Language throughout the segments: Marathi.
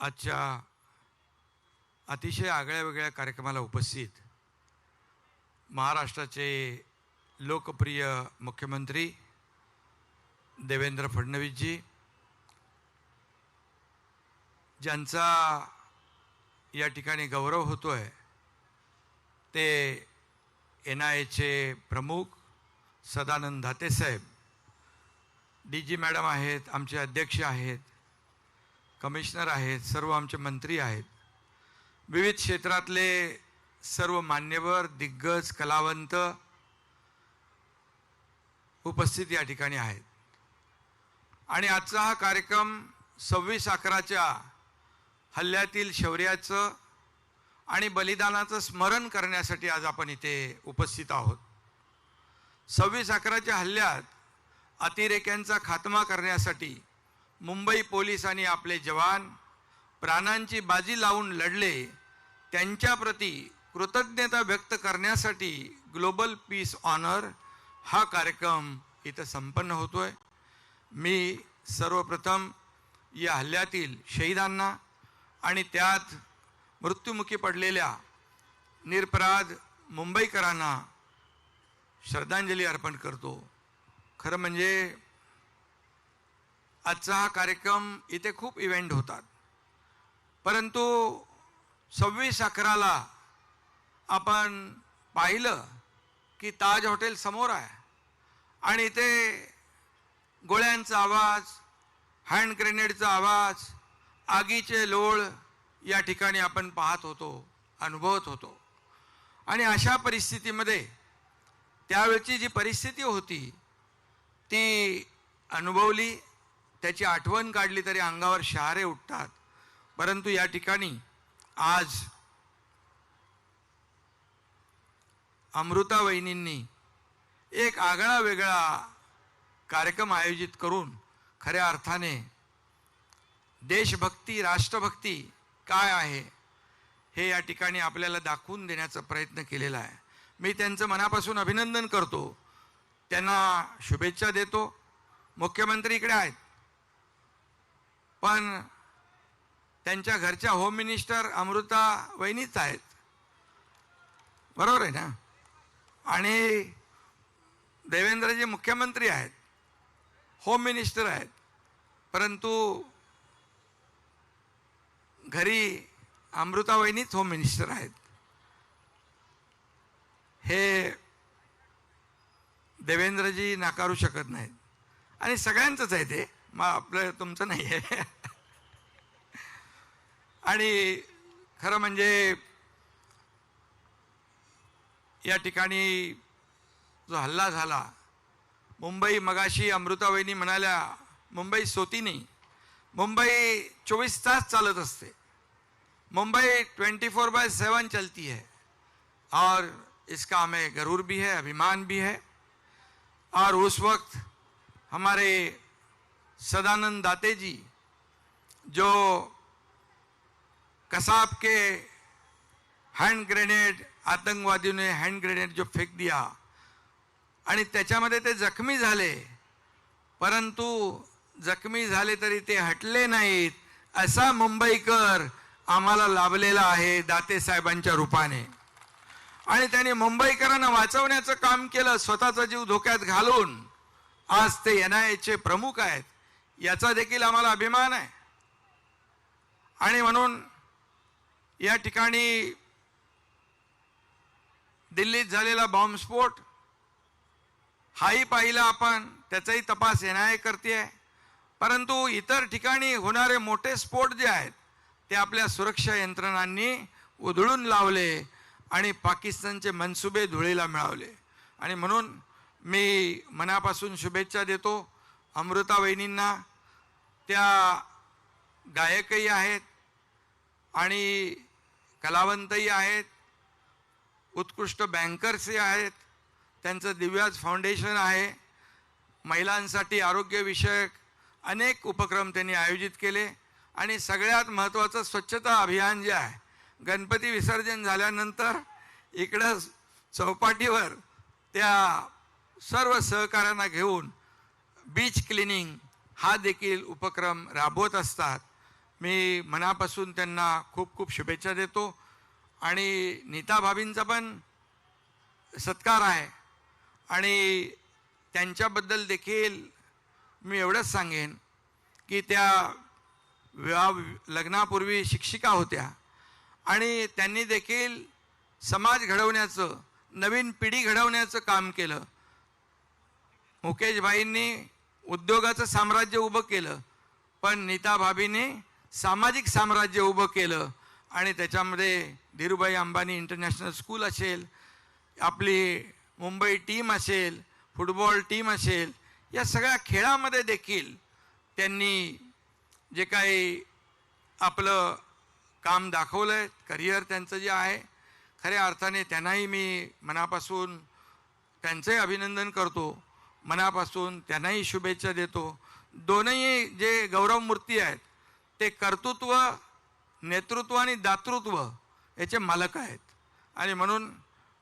आजच्या अतिशय आगळ्या वेगळ्या कार्यक्रमाला उपस्थित महाराष्ट्राचे लोकप्रिय मुख्यमंत्री देवेंद्र फडणवीसजी ज्यांचा या ठिकाणी गौरव होतो आहे ते एन आय एचे प्रमुख सदानंद धातेसाहेब डी जी मॅडम आहेत आमचे अध्यक्ष आहेत. कमिशनर आहेत सर्व आमचे मंत्री आहेत. विविध क्षेत्रातले सर्व मान्यवर दिग्गज कलावंत उपस्थित या ठिकाणी आहेत. आणि आजचा हा कार्यक्रम सव्वीस अकराच्या हल्ल्यातील शौर्याचं आणि बलिदानाचं स्मरण करण्यासाठी आज आपण इथे उपस्थित आहोत. सव्वीस अकराच्या हल्ल्यात अतिरेक्यांचा खात्मा करण्यासाठी मुंबई पोलिसांनी आपले जवान प्राणांची बाजी लावून लढले त्यांच्याप्रती कृतज्ञता व्यक्त करण्यासाठी ग्लोबल पीस ऑनर हा कार्यक्रम इथं संपन्न होतोय. मी सर्वप्रथम या हल्ल्यातील शहीदांना आणि त्यात मृत्युमुखी पडलेल्या निरपराध मुंबईकरांना श्रद्धांजली अर्पण करतो. खरं म्हणजे आजचा हा कार्यक्रम इथे खूप इव्हेंट होतात. परंतु सव्वीस अकराला आपण पाहिलं की ताज हॉटेल समोर आहे. आणि इथे गोळ्यांचा आवाज हँड ग्रेनेडचा आवाज आगीचे लोळ या ठिकाणी आपण पाहत होतो अनुभवत होतो. आणि अशा परिस्थितीमध्ये त्यावेळची जी परिस्थिती होती ती अनुभवली त्याची आठवण काढली तरी अंगावर शहारे उठतात. परंतु या ठिकाणी आज अमृता वहिनींनी एक आगळा वेगळा कार्यक्रम आयोजित करून खऱ्या अर्थाने देशभक्ती राष्ट्रभक्ती काय आहे हे या ठिकाणी आपल्याला दाखवून देण्याचा प्रयत्न केलेला आहे. मी त्यांचं मनापासून अभिनंदन करतो. त्यांना शुभेच्छा देतो. मुख्यमंत्री इकडे आहेत. पण त्यांच्या घरच्या होम मिनिस्टर अमृता वहिनीच आहेत. बरोबर आहे ना? आणि देवेंद्रजी मुख्यमंत्री आहेत. होम मिनिस्टर आहेत. परंतु घरी अमृता वहिनीच होम मिनिस्टर आहेत. हे देवेंद्रजी नाकारू शकत नाहीत. आणि सगळ्यांचंच आहे ते. मग आपलं तुमचं नाही आहे. आणि खरं म्हणजे या ठिकाणी जो हल्ला झाला मुंबई मगाशी अमृतावहिनी म्हणाल्या मुंबई सोती नाही मुंबई चोवीस तास चालत असते Mumbai twenty four by seven चलती है और इसका हमें गरूर भी है अभिमान भी है और उस वक्त हमारे सदानंद दाते जी जो कसाब के हँड ग्रेनेड आतंकवादियों ने हँड ग्रेनेड जो फेक दिया आणि त्याच्यामध्ये ते जखमी झाले परंतु जखमी झाले तरी ते हटले नाहीत असा मुंबईकर आम्हाला लाभलेला आहे दाते साहेबांच्या रूपाने. आणि त्यांनी मुंबईकरांना वाचवण्याचं काम केलं स्वतःचा जीव धोक्यात घालून. आज ते एन आय एचे प्रमुख आहेत. याचा देखील आम्हाला अभिमान आहे. आणि म्हणून या ठिकाणी दिल्लीत झालेला बॉम्बस्फोट हाही पाहिला आपण त्याचाही तपास एन आय करते परंतु इतर ठिकाणी होणारे मोठे स्फोट जे आहेत ते आपल्या सुरक्षा यंत्रणांनी उधळून लावले आणि पाकिस्तानचे मनसुबे धुळीला मिळवले. आणि म्हणून मी मनापासून शुभेच्छा देतो अमृता वहिनींना त्या गायकही आहेत आणि कलावंतही आहेत उत्कृष्ट बँकर्सही आहेत. त्यांचं दिव्याज फाउंडेशन आहे. महिलांसाठी आरोग्यविषयक अनेक उपक्रम त्यांनी आयोजित केले. आणि सगळ्यात महत्त्वाचं स्वच्छता अभियान जे आहे गणपती विसर्जन झाल्यानंतर इकडं चौपाटीवर त्या सर्व सहकाऱ्यांना घेऊन बीच क्लिनिंग हा देखील उपक्रम राबवत असतात. मी मनापासून त्यांना खूप खूप शुभेच्छा देतो. आणि नीता भाभींचा पण सत्कार आहे. आणि त्यांच्याबद्दल देखील मी एवढंच सांगेन की त्या विवाह लग्नापूर्वी शिक्षिका होत्या. आणि त्यांनी देखील समाज घडवण्याचं नवीन पिढी घडवण्याचं काम केलं. मुकेशभाईंनी उद्योगाचं साम्राज्य उभं केलं पण नीता भाभीने सामाजिक साम्राज्य उभं केलं आणि त्याच्यामध्ये धीरूभाई अंबानी इंटरनॅशनल स्कूल असेल आपली मुंबई टीम असेल फुटबॉल टीम असेल या सगळ्या खेळामध्ये देखील त्यांनी जे काही आपलं काम दाखवलं आहे करिअर त्यांचं जे आहे खऱ्या अर्थाने त्यांनाही मी मनापासून त्यांचंही अभिनंदन करतो. मनापासून त्यांनाही शुभेच्छा देतो. दोनही जे गौरवमूर्ती आहेत ते कर्तृत्व नेतृत्व आणि दातृत्व याचे मालक आहेत. आणि म्हणून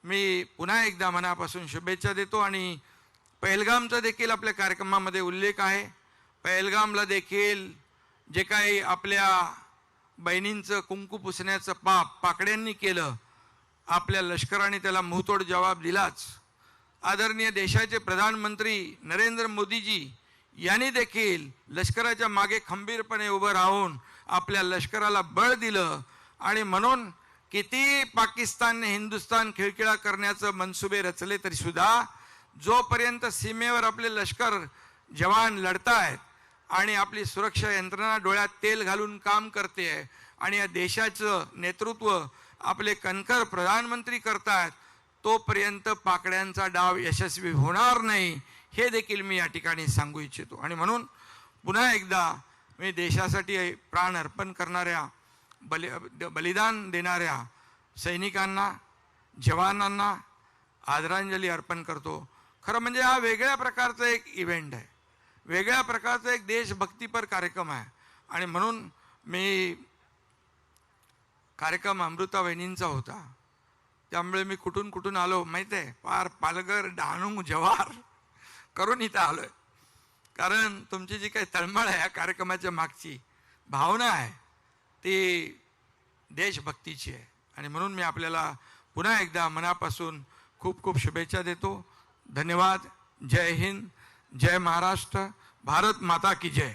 मी पुन्हा एकदा मनापासून शुभेच्छा देतो आणि पहलगामचा देखील आपल्या कार्यक्रमामध्ये उल्लेख आहे. पहलगामला देखील जे काही आपल्या बहिणींचं कुंकू पुसण्याचं पाप पाकड्यांनी केलं आपल्या लष्कराने त्याला मुहतोड जबाब दिलाच. आदरणीय देशाचे प्रधानमंत्री नरेंद्र मोदीजी यांनी देखील लष्कराच्या मागे खंबीरपणे उभं राहून आपल्या लष्कराला बळ दिलं आणि म्हणून किती पाकिस्तानने हिंदुस्तान खिळखिळा करण्याचं मनसुबे रचले तरी सुद्धा जोपर्यंत सीमेवर आपले लष्कर जवान लढतायत आणि आपली सुरक्षा यंत्रणा डोळ्यात तेल घालून काम करते आहे आणि या देशाचं नेतृत्व आपले कणखर प्रधानमंत्री करतात तोपर्यंत पाकड्यांचा डाव यशस्वी होणार नाही हे देखील मी या ठिकाणी सांगू इच्छितो. आणि म्हणून पुन्हा एकदा मी देशासाठी प्राण अर्पण करणाऱ्या बलि बलिदान देणाऱ्या सैनिकांना जवानांना आदरांजली अर्पण करतो. खरं म्हणजे हा वेगळ्या प्रकारचा एक इव्हेंट आहे. वेगळ्या प्रकारचा एक देशभक्तीपर कार्यक्रम आहे. आणि म्हणून मी कार्यक्रम अमृता वहिनींचा होता. त्यामुळे मी कुठून कुठून आलो माहीत आहे पार पालघर डहाणू जवार करून इथं आलोय. कारण तुमची जी काही तळमळ आहे या कार्यक्रमाच्या मागची भावना आहे ती देशभक्तीची आहे. आणि म्हणून मी आपल्याला पुन्हा एकदा मनापासून खूप खूप शुभेच्छा देतो. धन्यवाद. जय हिंद. जय महाराष्ट्र. भारत माता की जय.